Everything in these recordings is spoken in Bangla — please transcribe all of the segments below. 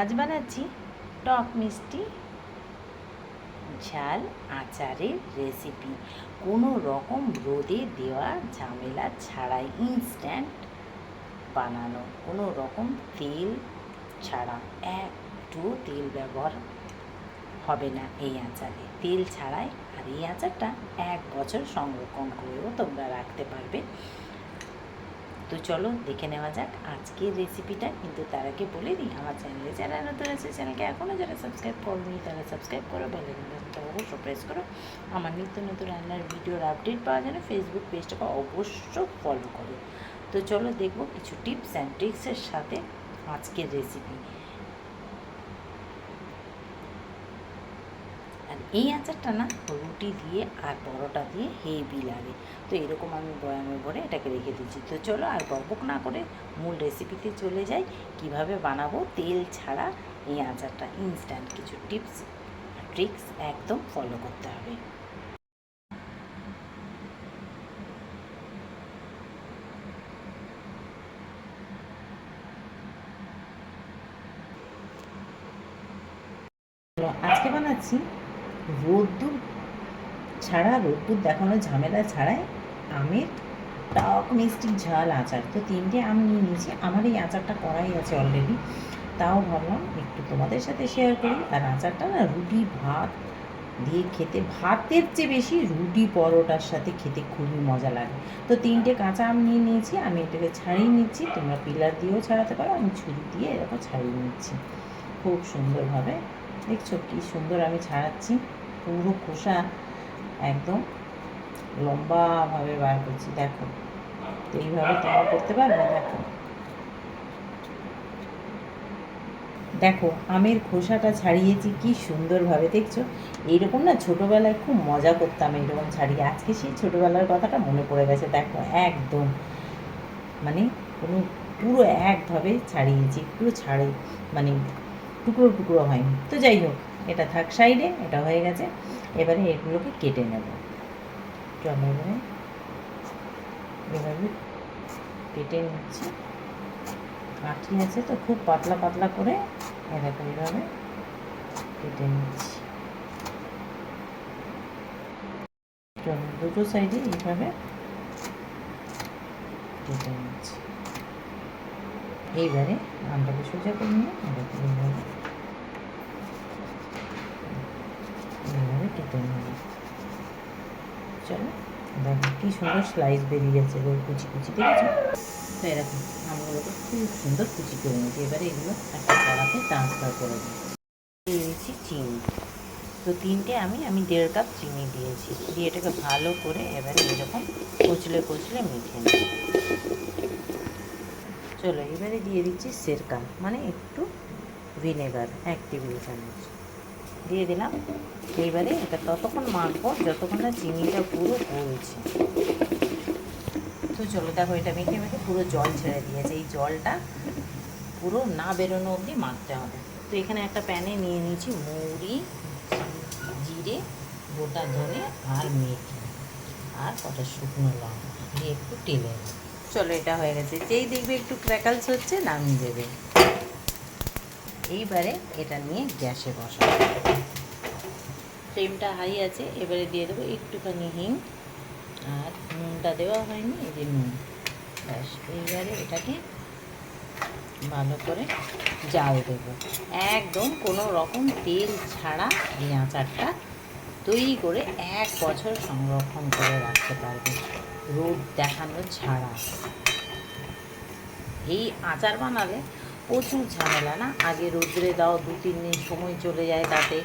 আজ বানাচ্ছি টক মিষ্টি ঝাল আচারের রেসিপি কোনো রকম রোদে দেওয়া ঝামেলা ছাড়াই ইনস্ট্যান্ট বানানো। কোনো রকম তেল ছাড়া। একটু তেল ব্যবহার হবে না এই আচারে। তেল ছাড়াই আর এই আচারটা এক বছর সংরক্ষণ করেও তোমরা রাখতে পারবে। তো চলো দেখে নেওয়া যাক আজকের রেসিপিটা কিন্তু তার আগে বলে দিই, আমার চ্যানেলে যারা নতুন আছে চ্যানেলকে এখনও যারা সাবস্ক্রাইব করনি, তারা সাবস্ক্রাইব করো বেলাইকনটা অবশ্য প্রেস করো। আমার নিত্য নতুন রান্নার ভিডিওর আপডেট পাওয়ার জন্য ফেসবুক পেজটাকে অবশ্য ফলো করো। তো চলো দেখব কিছু টিপস অ্যান্ড ট্রিক্সের সাথে আজকের রেসিপি আর এই আচারটা না রুটি দিয়ে আর পরোটা দিয়ে হেভি লাগে। তো এরকম আমি বয়ামে ভরে এটাকে রেখে দিচ্ছি। তো চলো আর বকবক না করে মূল রেসিপিতে চলে যাই। কীভাবে বানাবো তেল ছাড়া এই আচারটা? ইনস্ট্যান্ট কিছু টিপস ট্রিক্স একদম ফলো করতে হবে। আজকে বানাচ্ছি রোদ্দুর ছাড়া রোদ্দুর দেখানো ঝামেলা ছাড়াই আমের টক মিষ্টি ঝাল আচার। তো তিনটে আম নিয়ে নিয়েছি, আমার এই আচারটা করাই আছে অলরেডি তাও ভাবলাম একটু তোমাদের সাথে শেয়ার করি। আর আচারটা না রুটি, ভাত দিয়ে খেতে, ভাতের চেয়ে বেশি রুটি পরোটার সাথে খেতে খুবই মজা লাগে। তো তিনটে কাঁচা আম নিয়ে নিয়েছি, আমি এটাকে ছাড়িয়ে নিচ্ছি। তোমরা পিলার দিয়েও ছাড়াতে পারো, আমি ছুরি দিয়ে এরকম ছাড়িয়ে নিচ্ছি। খুব সুন্দরভাবে। দেখছ কি সুন্দর আমি ছাড়াচ্ছি। পুরো খোসা একদম লম্বাভাবে বার করছি, দেখো। তো এইভাবে তোমরা করতে পারবে? দেখো। দেখো, আমের খোসাটা ছাড়িয়েছি, কি সুন্দরভাবে, দেখছ? এইরকম না ছোটোবেলায় খুব মজা করতাম এইরকম ছাড়িয়ে। আজকে সেই ছোটোবেলার কথাটা মনে পড়ে গেছে, দেখো। একদম। মানে কোনো পুরো একভাবে ছাড়িয়েছি, পুরো ছাড়ে মানে টুকরো টুকরো হয়নি তো যাই হোক, এটা থাক সাইডে, এটা হয়ে গেছে। এবারে এগুলোকে কেটে নেব। চলো এবারে এভাবে কেটে নিচ্ছি। আঠি আছে তো খুব পাতলা পাতলা করে এরকম এইভাবে কেটে নিচ্ছি। দুটো সাইডে এইভাবে কেটে নিচ্ছি। এইবারে আমটাকে সোজা করে নিয়ে এটাকে এইভাবে এইভাবে কেটে নেব চলো, দেখো কি সুন্দর স্লাইস বেরিয়ে যাচ্ছে এবার কুচি কুচি দেখেছ তো এরকম, আমগুলোকে খুব সুন্দর কুচি করে নিয়েছি। এবারে এগুলো একটা কড়াতে ট্রান্সফার করে দিয়েছি চিনি। তো তিনটে আমি আমি দেড় কাপ চিনি দিয়েছি। দিয়ে এটাকে ভালো করে এবারে এরকম কচলে কচলে মেখে নিই। চলো, এবারে দিয়ে দিচ্ছি সেরকা মানে একটু ভিনেগার এক টেবিল চামচ। দিয়ে দিলাম। এইবারে এটা ততক্ষণ মাখবো, যতক্ষণ না চিনিটা পুরো গলছে। তো চলো, দেখো এটা মেখে মেখে পুরো জল ছেড়ে দিয়েছে। এই জলটা পুরো না বেরোনো অবধি মাখতে হবে। তো এখানে একটা প্যানে নিয়ে নিয়েছি মৌরি জিরে, গোটা ধনে আর মেথি, আর কটা শুকনো লঙ্কা। দিয়ে একটু টেলে নেব চলো, এটা হয়ে গেছে। যেই দেখবে একটু ক্র্যাকালস হচ্ছে, নামিয়ে দেবে। এইবারে এটা নিয়ে গ্যাসে বসাবো। ফ্লেমটা হাই আছে, এবারে দিয়ে দেবো একটুখানি হিং। আর নুনটা দেওয়া হয়নি, এই যে নুন। ব্যাস, এইবারে এটাকে ভালো করে জাল দেবো। একদম কোনো রকম তেল ছাড়া এই আচারটা তৈরি করে এক বছর সংরক্ষণ করে রাখতে পারবে। রোদ দেখানো ছাড়া। এই আচার বানালে প্রচুর ঝামেলা না? আগে রোদ্রে দাও দু তিন দিন সময় চলে যায় তাতে।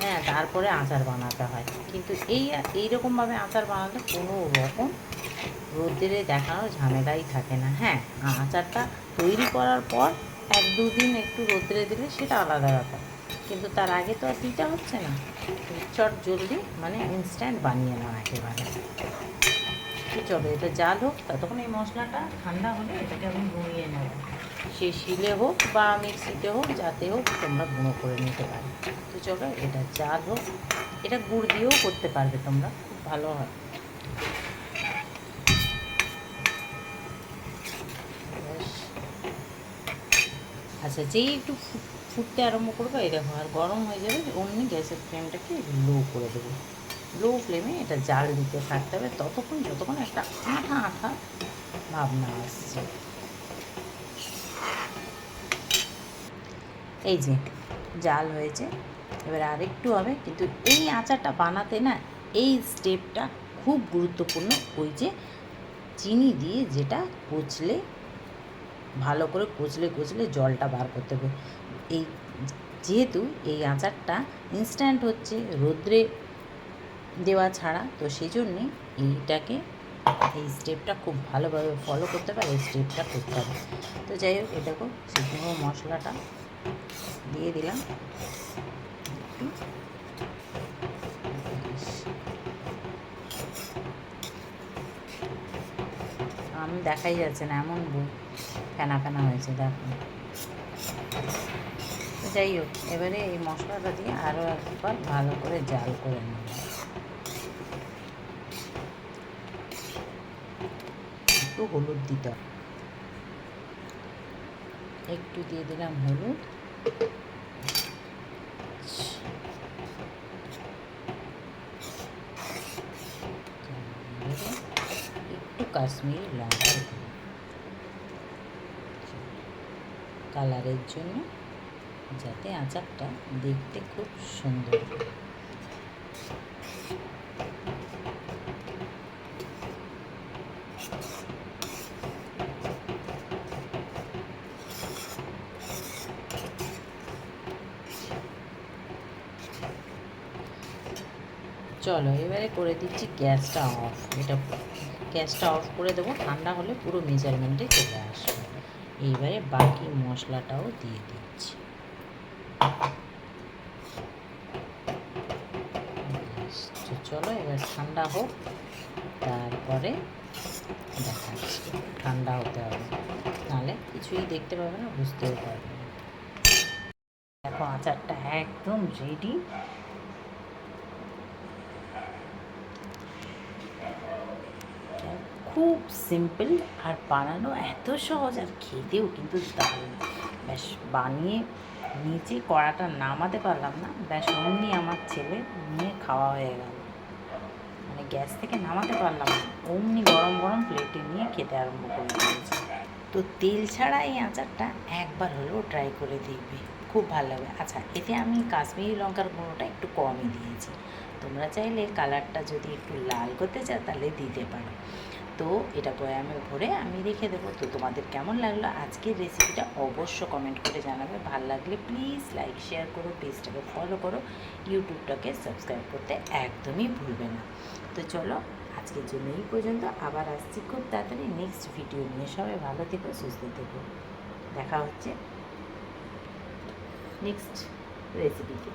হ্যাঁ তারপরে আচার বানাতে হয়। কিন্তু এই এইরকমভাবে আচার বানালে কোনো রকম রোদ্রে দেখানো ঝামেলাই থাকে না। হ্যাঁ আচারটা তৈরি করার পর এক দু দিন একটু রোদ্রে দিলে সেটা আলাদা ব্যাপার। কিন্তু তার আগে তো আর দিতে হচ্ছে না। চট জলদি মানে ইনস্ট্যান্ট বানিয়ে নেওয়া একেবারে। তো চলো? এটা জাল হোক, ততক্ষণ এই মশলাটা ঠান্ডা হলে এটাকে আমি গুঁড়িয়ে নেব। সে শিলে হোক বা মিক্সিতে হোক, যাতে হোক তোমরা গুঁড়ো করে নিতে পারো। তো চলো, এটা জাল হোক। এটা গুড় দিয়েও করতে পারবে তোমরা, খুব ভালো হয়। আচ্ছা যেই একটু ফুটতে আরম্ভ করব, এই দেখো, আর গরম হয়ে যাবে, অমনি গ্যাসের ফ্লেমটাকে লো করে দেবো। লো ফ্লেমে এটা জাল দিতে থাকতে হবে। ততক্ষণ, যতক্ষণ একটা আঠা আঠা ভাবনা আসছে। এই যে, জাল হয়েছে। এবার আরেকটু হবে, কিন্তু এই আচারটা বানাতে না, এই স্টেপটা খুব গুরুত্বপূর্ণ। ওই যে চিনি দিয়ে যেটা কুচলে, ভালো করে কুচলে কুচলে জলটা বার করতে হবে। এই, যেহেতু এই আচারটা ইনস্ট্যান্ট হচ্ছে, রোদ্রে দেওয়া ছাড়া। তো সেই জন্যে এইটাকে এই স্টেপটা খুব ভালোভাবে ফলো করতে পারে, এই স্টেপটা করতে হবে। তো যাই হোক এটা দেখো, শুকনো মশলাটা দিয়ে দিলাম। আমি দেখাই যাচ্ছে না, এমন ফেনা ফেনা হয়েছে, দেখো। যাই হোক, এবারে এই মশলাটা দিয়ে আরও একবার ভালো করে জাল করে নেব। একটু হলুদ দিতে একটু দিয়ে দিলাম হলুদ। একটু কাশ্মীরি লঙ্কার গুঁড়ো কালারের জন্য যাতে আচারটা দেখতে খুব সুন্দর। চলো, এবারে করে দিচ্ছি গ্যাসটা অফ। এটা গ্যাসটা অফ করে দেবো, ঠান্ডা হলে পুরো মেজারমেন্টে চলে আসবে। এইবারে বাকি মশলাটাও দিয়ে তো চলো, এবার ঠান্ডা হোক, তারপরে দেখাচ্ছি। ঠান্ডা হতে হবে। নাহলে কিছুই দেখতে পাবে না, বুঝতেও পারবে না। দেখো, আচারটা একদম রেডি খুব সিম্পল আর বানানো এত সহজ আর খেতেও কিন্তু দারুণ। ব্যাস বানিয়ে নিচে কড়াটা নামাতে পারলাম না। ব্যাস, অমনি আমার ছেলে নিয়ে খাওয়া হয়ে গেল। মানে গ্যাস থেকে নামাতে পারলাম না। অমনি গরম গরম প্লেটে নিয়ে খেতে আরম্ভ করে দিয়েছে। তো তেল ছাড়া এই আচারটা একবার হলেও ট্রাই করে দেখবে। খুব ভালো লাগবে আচ্ছা এতে আমি কাশ্মীরি লঙ্কার গুঁড়োটা একটু কমই দিয়েছি। তোমরা চাইলে কালারটা যদি একটু লাল করতে চাও তাহলে দিতে পারো। তো এটা বয়ামে ভরে আমি রেখে দেবো। তো তোমাদের কেমন লাগল আজকের রেসিপিটা অবশ্য কমেন্ট করে জানাবে। ভালো লাগলে প্লিজ লাইক শেয়ার করো পেজটাকে ফলো করো। ইউটিউবটাকে সাবস্ক্রাইব করতে একদমই ভুলবে না। তো চলো, আজকের জন্য এই পর্যন্ত। আবার আসছি খুব তাড়াতাড়ি নেক্সট ভিডিও নিয়ে। সবাই ভালো থেকো, সুস্থ থেকো। দেখা হচ্ছে নেক্সট রেসিপিতে